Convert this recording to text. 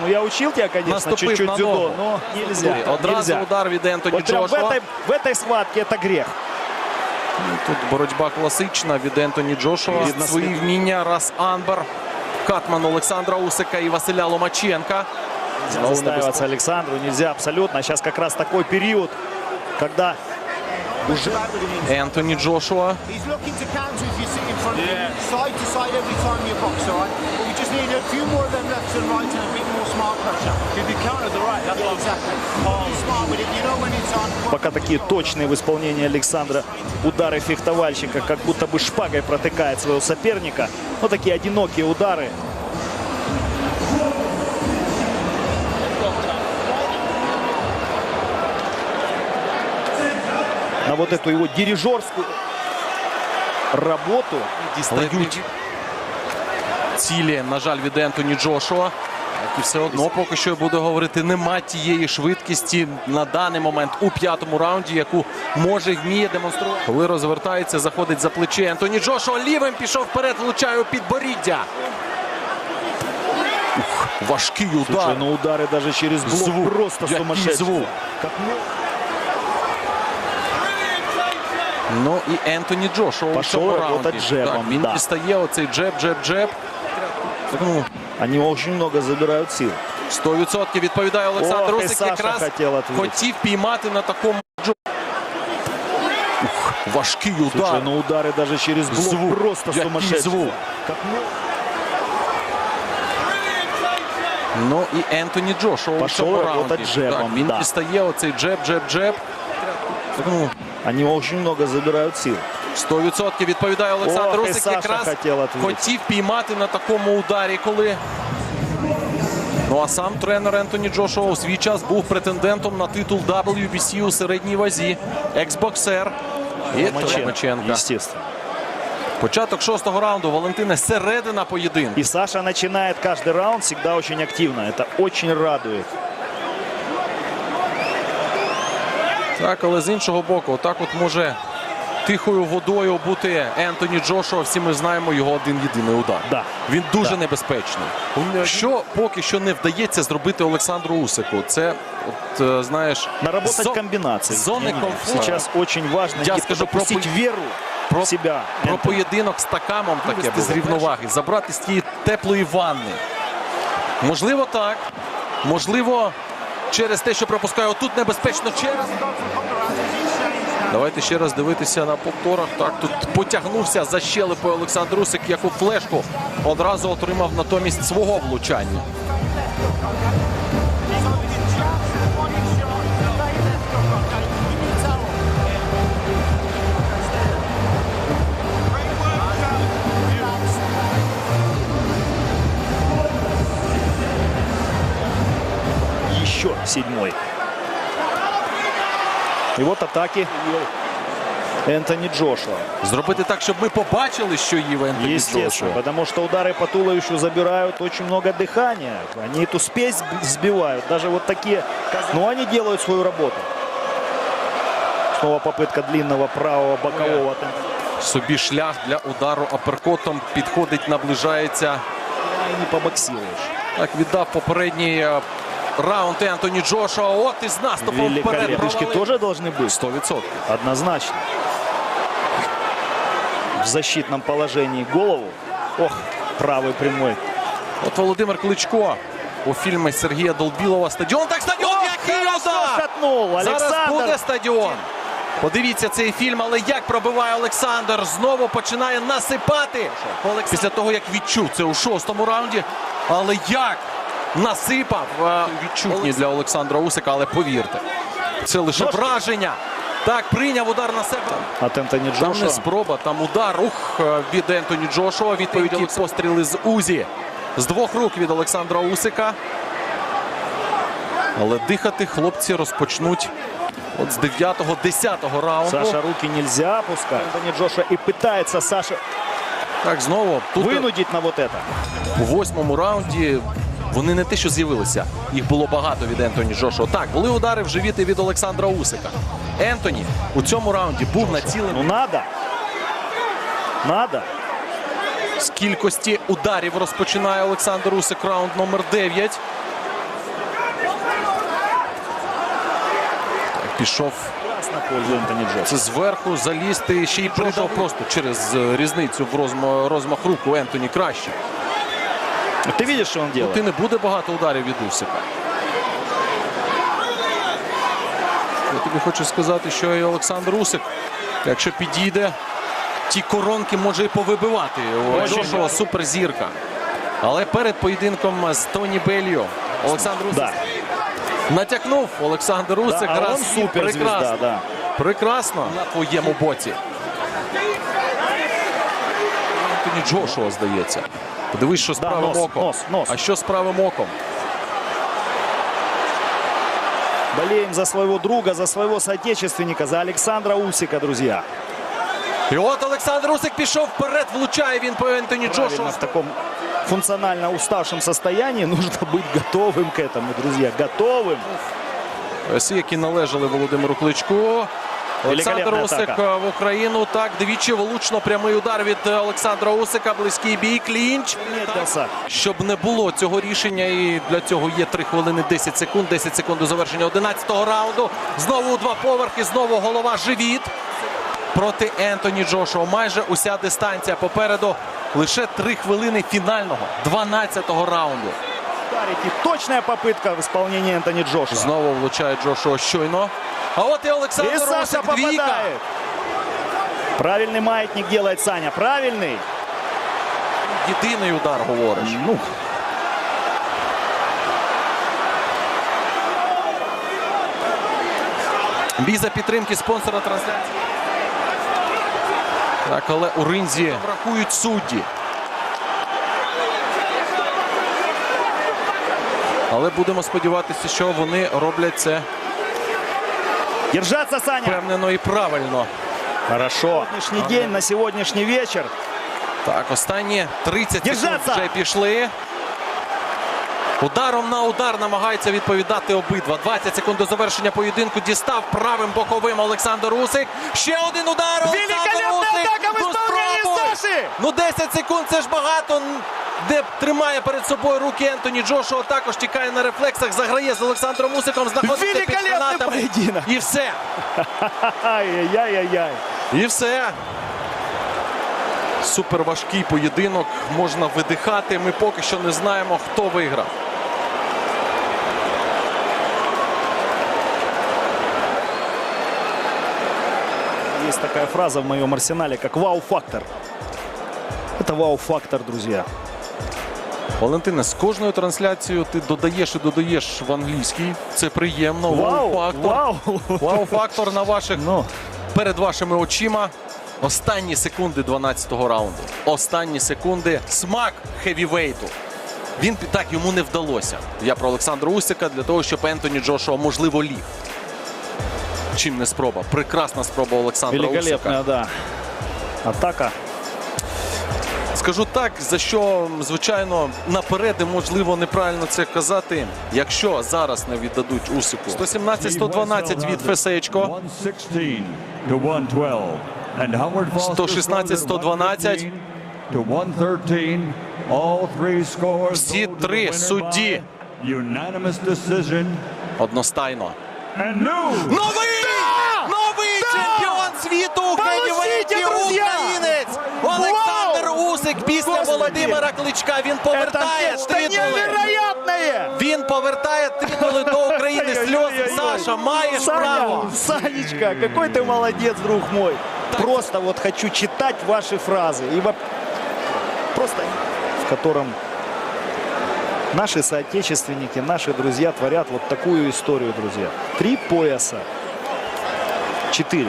Ну, я учил тебя, конечно, Наступив чуть-чуть на дзюдо, ногу. но нельзя. Одразу нельзя. удар від Ентоні Вот прям в Джошуа. этой, в этой схватке это грех. Тут боротьба класична від Ентоні Джошуа. Видно, Свої слід. вміння. Раз Анбер. Катман Олександра Усика і Василя Ломаченка. Нельзя Знову застаиваться Александру, нельзя абсолютно. Сейчас как раз такой период, когда уже Ентоні Джошуа. Front him, side to side every time you box, all right? But we just need a few more of them lefts and rights and a bit more smart pressure. If you counter the right, that's yeah, exactly. Be smart with it. You know when it's on. пока такие точные в исполнении Александра удары фехтовальщика, как будто бы шпагой протыкает своего соперника. Но такие одинокие удары. На вот эту его дирижерскую работу Дістають цілі, на жаль, від Ентоні Джошуа. І все одно, поки що я буду говорити, нема тієї швидкості на даний момент у п'ятому раунді, яку може вміє демонструвати. Коли розвертається, заходить за плече. Ентоні Джошуа лівим пішов вперед, влучає у підборіддя. Ух, важкий удар. Слушай, ну удары даже через блок Звук. просто сумасшедший. звук. Ну і Ентоні Джошуа у Пішов цьому работать раунді. джебом, Так, він да. дістає оцей джеб, джеб, джеб. Ну, Они очень много забирают сил. 100% відповідає Олександр Ох, і Усик. Саша Якраз хотів відповісти. хотів піймати на такому джо- Ух, важкий удар. Слушай, ну удары даже через блок Звук. просто Який сумасшедший. звук. Как мы- Ну і Ентоні Джошуа у Пішов цьому работать раунді. джебом, Так, він да. дістає оцей джеб, джеб, джеб. Ну, Они очень много забирают сил. 100% відповідає Олександр Усик. Якраз хотів піймати на такому ударі, коли. Ну а сам тренер Ентоні Джошуа у свій час був претендентом на титул WBC у середній вазі, екс-боксер. І Ломаченка. Початок шостого раунду. Валентине середина поєдинку. И Саша начинает каждый раунд всегда очень активно. Это очень радует. Так, але з іншого боку, отак от може тихою водою бути Ентоні Джошуа. Всі ми знаємо його один єдиний удар. Да. Він дуже Да. небезпечний. Що поки що не вдається зробити Олександру Усику. Це, от, е, знаєш, Наработать зо- зоны Внимание. комфорта. Сейчас очень важно Я скажу про допустить про- себя. Про поєдинок з такамом таке Вивести з було, рівноваги, забрати з тієї теплої ванни. Можливо, так. Можливо, через те, що пропускає отут небезпечно через. Давайте ще раз дивитися на повторах. Так, тут потягнувся за щелепою Олександр Русик, яку флешку одразу отримав натомість свого влучання. седьмой. И вот атаки Энтони Джошуа. Зробити так, щоб ми побачили, що їв Ентоні Естественно, Джошуа. потому что удары по туловищу забирают очень много дыхания. Они эту спесь сбивают. Даже вот такие. Но они делают свою работу. Снова попытка длинного правого бокового. Собі шлях для удару аперкотом підходить, наближається. И не побоксируешь. Так, віддав попередній е, раунд Ентоні Джошуа. От із наступом вперед. Великолепнички провалив. тоже должны быть. 100%. Однозначно. В защитном положении голову. Ох, правый прямой. От Володимир Кличко у фільмі Сергія Долбілова «Стадіон». Так, стадіон! Який удар! Катнул Зараз Александр. буде стадіон. Подивіться цей фільм, але як пробиває Олександр. Знову починає насипати. Після того, як відчув це у шостому раунді. Але як насипав е, відчутні для Олександра Усика, але повірте, це лише Ножки. враження. Так, прийняв удар на себе. От Ентони Там не Джошуа. спроба, там удар. Ух, е, від Ентоні Джошуа. Відповідь які постріли з Узі. З двох рук від Олександра Усика. Але дихати хлопці розпочнуть от з 9-10 раунду. Саша, руки нельзя опускать. Антони Джошуа и пытается Саша Так, знову тут вынудить на вот это. у восьмому раунді вони не те, що з'явилися. Їх було багато від Ентоні Джошуа. Так, були удари в живіти від Олександра Усика. Ентоні у цьому раунді був націлений. Ну, надо. Надо. З кількості ударів розпочинає Олександр Усик раунд номер 9. Пішов. Це зверху залізти ще й прийшов просто через е, різницю в розмах руку Ентоні краще. Ты видишь, что он делает? Ти не буде багато ударів від Усика. Я тобі хочу сказати, що і Олександр Усик, якщо підійде, ті коронки може і повибивати. У Джошуа суперзірка. Але перед поєдинком з Тоні Белліо Олександр Усик Да. натякнув Олександр Усик. Да, раз прекрасно. да. Прекрасно на твоєму боці. Антоні Джошуа, здається. Подивись, що з Да, правим нос, оком. нос, нос. А що з правим оком? Болеем за своего друга, за своего соотечественника, за Александра Усика, друзья. І от Олександр Усик пішов вперед, влучає він по Ентоні Джошуа. Правильно, в таком функционально уставшем состоянии нужно быть готовым к этому, друзья. Готовым. Всі, які належали Володимиру Кличку. Олександр Усик атака. в Україну. Так, двічі влучно прямий удар від е, Олександра Усика. Близький бій, клінч. Метался. Щоб не було цього рішення, і для цього є 3 хвилини 10 секунд. 10 секунд до завершення 11-го раунду. Знову два поверхи, знову голова живіт проти Ентоні Джошуа. Майже уся дистанція попереду. Лише 3 хвилини фінального 12-го раунду Ударить и точная попытка в исполнении Антони Джошуа. Знову влучає Джошуа щойно. А от і Олександр И Саша Усик двійка. попадает. Правильный маятник делает Саня. Правильный. Єдиний удар, говориш. Ну, Бій за підтримки спонсора трансляції. Так, але у ринзі рахують судді. Але будемо сподіватися, що вони роблять це держаться, Саня. впевнено і правильно. Хорошо. Сьогоднішній день, на сьогоднішній вечір. Так, останні 30 секунд Держаться! вже пішли. Ударом на удар намагаються відповідати обидва. 20 секунд до завершення поєдинку. Дістав правим боковим Олександр Усик. Ще один удар. Олександр Усик. Ну, спробуй. Ну 10 секунд це ж багато. Де тримає перед собою руки Ентоні Джошуа. Також тікає на рефлексах. Заграє з Олександром Усиком. Знаходиться під канатами. І все. Ай-яй-яй-яй. І все. Супер важкий поєдинок. Можна видихати. Ми поки що не знаємо, хто виграв. Есть такая фраза в моем арсенале, как вау-фактор. Это вау-фактор, друзья. Валентине, з кожною трансляцією ти додаєш і додаєш в англійській. Це приємно. Вау, Вау-фактор. вау. Вау-фактор на ваших Ну, перед вашими очима. Останні секунди 12-го раунду. Останні секунди. Смак хевівейту. Він так йому не вдалося. Я про Олександра Усика для того, щоб Ентоні Джошуа можливо ліг. Чим не спроба. Прекрасна спроба Олександра Усика. великолепная, да. Атака. Скажу так, за що, звичайно, наперед і, можливо, неправильно це казати. Якщо зараз не віддадуть Усику 117-112 від Фесечко. 116 to 112. And Howard Foster 116, 112. to 113. All three scores. Всі три судді. Одностайно. And new Новий! Новий чемпіон світу у Получите, хевівейті друзья! українець! Олександр Усик після Господи! Володимира Кличка. Він Это повертає нечто титули. невероятное! Він повертає титули до України. Сльози. Ой-ой-ой-ой. Саша, маєш Саня, право. Санечка, какой ты молодец, друг мой. Просто вот хочу читать ваши фразы. И во- просто в котором наши соотечественники, наши друзья творят вот такую историю, друзья. Три пояса. Четыре.